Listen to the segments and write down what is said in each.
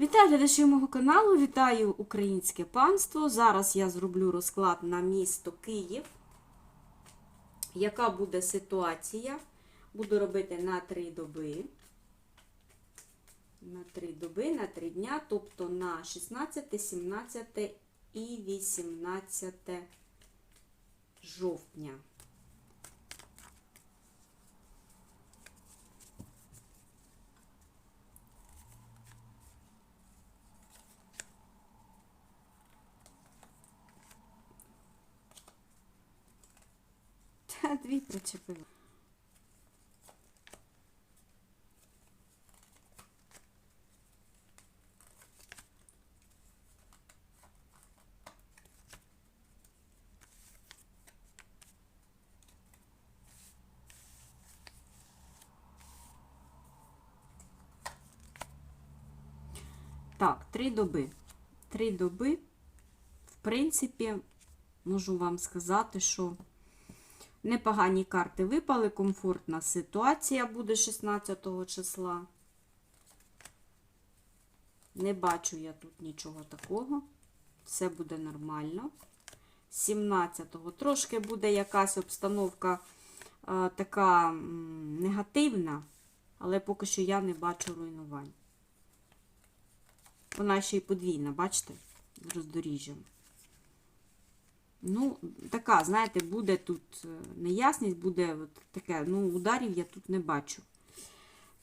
Вітаю глядачів мого каналу, вітаю українське панство. Зараз я зроблю розклад на місто Київ. Яка буде ситуація? Буду робити на 3 доби. На 3 доби, на 3 дня, тобто на 16, 17 і 18 жовтня. Дві причепила. Так, три доби. Три доби, в принципі, можу вам сказати, що Непогані карти випали, комфортна ситуація буде 16 числа. Не бачу я тут нічого такого. Все буде нормально. 17-го трошки буде якась обстановка е, така негативна, але поки що я не бачу руйнувань. Вона ще й подвійна, бачите, роздоріжжям. Ну, така, знаєте, буде тут е, неясність, буде от таке, ну, ударів я тут не бачу.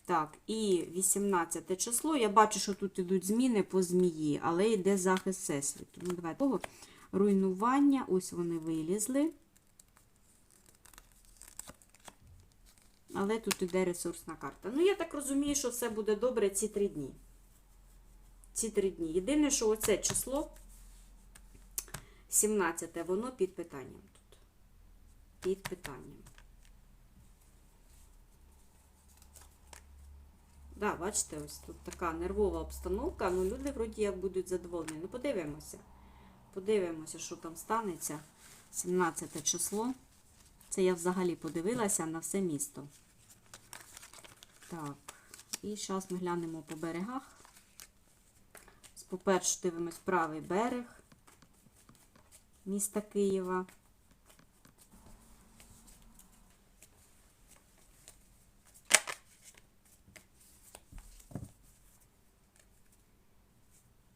Так, і 18 число. Я бачу, що тут йдуть зміни по змії, але йде захист всесвіту. Ну, давайте того. Руйнування, ось вони вилізли. Але тут іде ресурсна карта. Ну, я так розумію, що все буде добре ці три дні. Ці три дні. Єдине, що оце число. 17 воно під питанням тут. Під питанням. Да, бачите, ось тут така нервова обстановка. Ну, люди вроді як будуть задоволені. Ну, подивимося. Подивимося, що там станеться. 17 число. Це я взагалі подивилася на все місто. Так, і зараз ми глянемо по берегах. По-перше, дивимось правий берег міста Києва.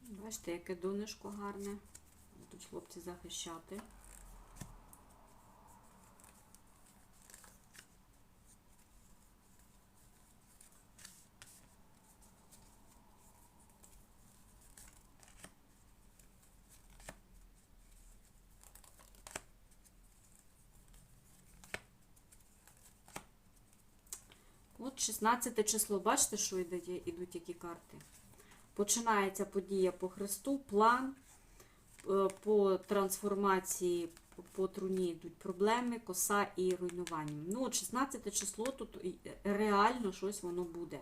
Бачите, яке донышко гарне. Тут хлопці захищати. От 16 число, бачите, що йдуть, які карти? Починається подія по Христу, план е, по трансформації, по труні йдуть проблеми, коса і руйнування. Ну, от 16 число тут реально щось воно буде.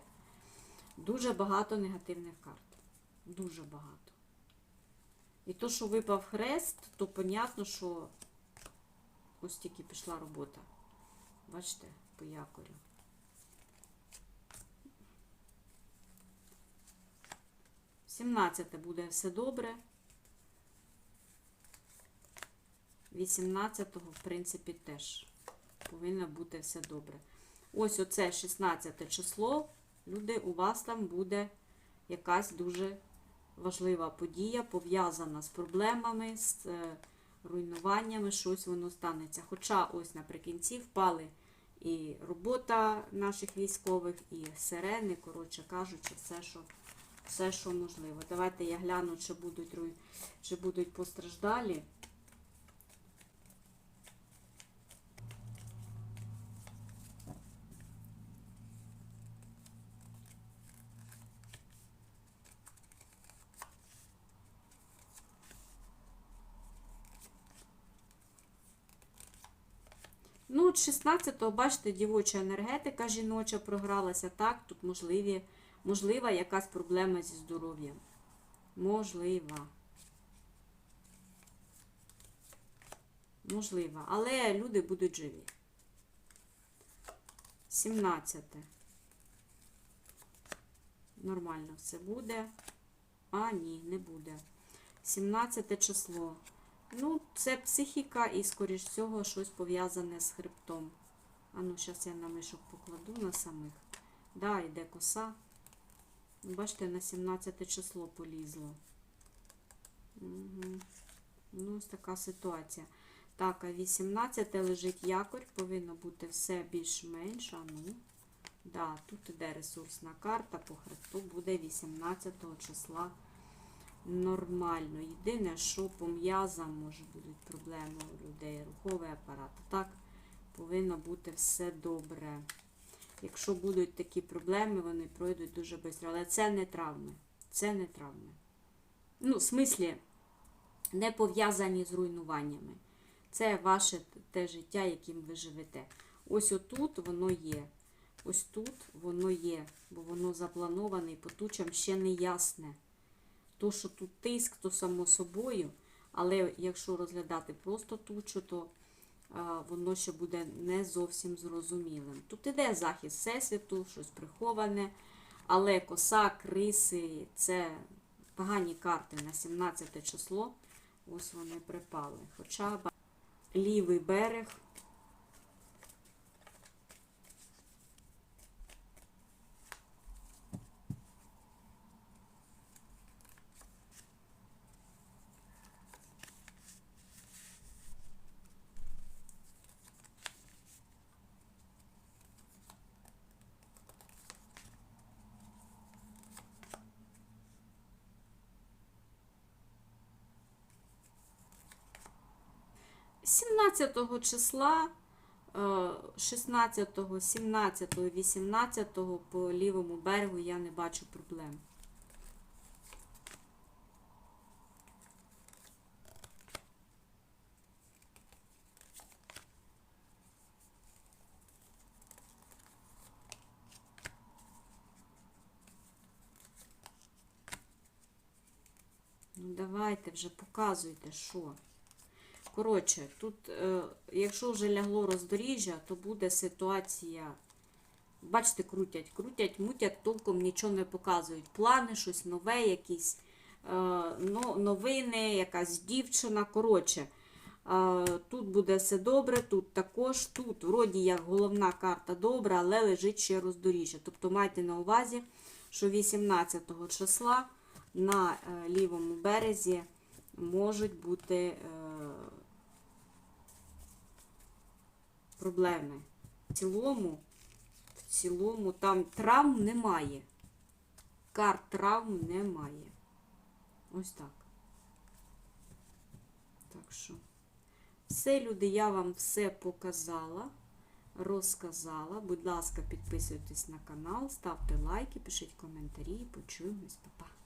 Дуже багато негативних карт. Дуже багато. І то, що випав хрест, то понятно, що ось тільки пішла робота. Бачите, по якорю. 17 буде все добре. 18-го, в принципі, теж повинно бути все добре. Ось оце 16 число. Люди, у вас там буде якась дуже важлива подія, пов'язана з проблемами, з е, руйнуваннями, щось воно станеться. Хоча ось наприкінці впали і робота наших військових, і сирени, коротше кажучи, все, що все, що можливо. Давайте я гляну, чи будуть, чи будуть постраждалі. Ну, от 16-го, бачите, дівоча енергетика жіноча програлася. Так, тут можливі, можлива якась проблема зі здоров'ям. Можлива. Можлива. Але люди будуть живі. 17. Нормально все буде. А, ні, не буде. 17 число. Ну, це психіка і, скоріш всього, щось пов'язане з хребтом. А ну, зараз я на мишок покладу на самих. Да, йде коса. Бачите, на 17 число полізло. Угу. Ну, ось така ситуація. Так, а 18 лежить якорь, повинно бути все більш-менш. Ну. Да, тут іде ресурсна карта, по хребту буде 18 числа нормально. Єдине, що по м'язам може будуть проблеми у людей, руховий апарат. Так, повинно бути все добре. Якщо будуть такі проблеми, вони пройдуть дуже швидко. Але це не травми. Це не травми. Ну, в смислі, не пов'язані з руйнуваннями. Це ваше те життя, яким ви живете. Ось отут воно є. Ось тут воно є, бо воно заплановане і по тучам ще не ясне. То, що тут тиск, то само собою, але якщо розглядати просто тучу, то воно ще буде не зовсім зрозумілим. Тут іде захист всесвіту, щось приховане, але коса, криси це погані карти на 17 число. Ось вони припали. Хоча б лівий берег. 17 числа, е, 16, 17, 18 по лівому берегу я не бачу проблем. Ну, давайте вже показуйте, що. Коротше, тут, е, якщо вже лягло роздоріжжя, то буде ситуація. Бачите, крутять, крутять, мутять, толком нічого не показують. Плани, щось нове, якісь е, новини, якась дівчина. Коротше, е, тут буде все добре, тут також. Тут, вроді, як головна карта добра, але лежить ще роздоріжжя. Тобто майте на увазі, що 18 числа на лівому березі можуть бути. Проблеми. В цілому, в цілому там травм немає. Карт травм немає. Ось так. Так що, все, люди, я вам все показала, розказала. Будь ласка, підписуйтесь на канал, ставте лайки, пишіть коментарі. Почуємось, Па-па.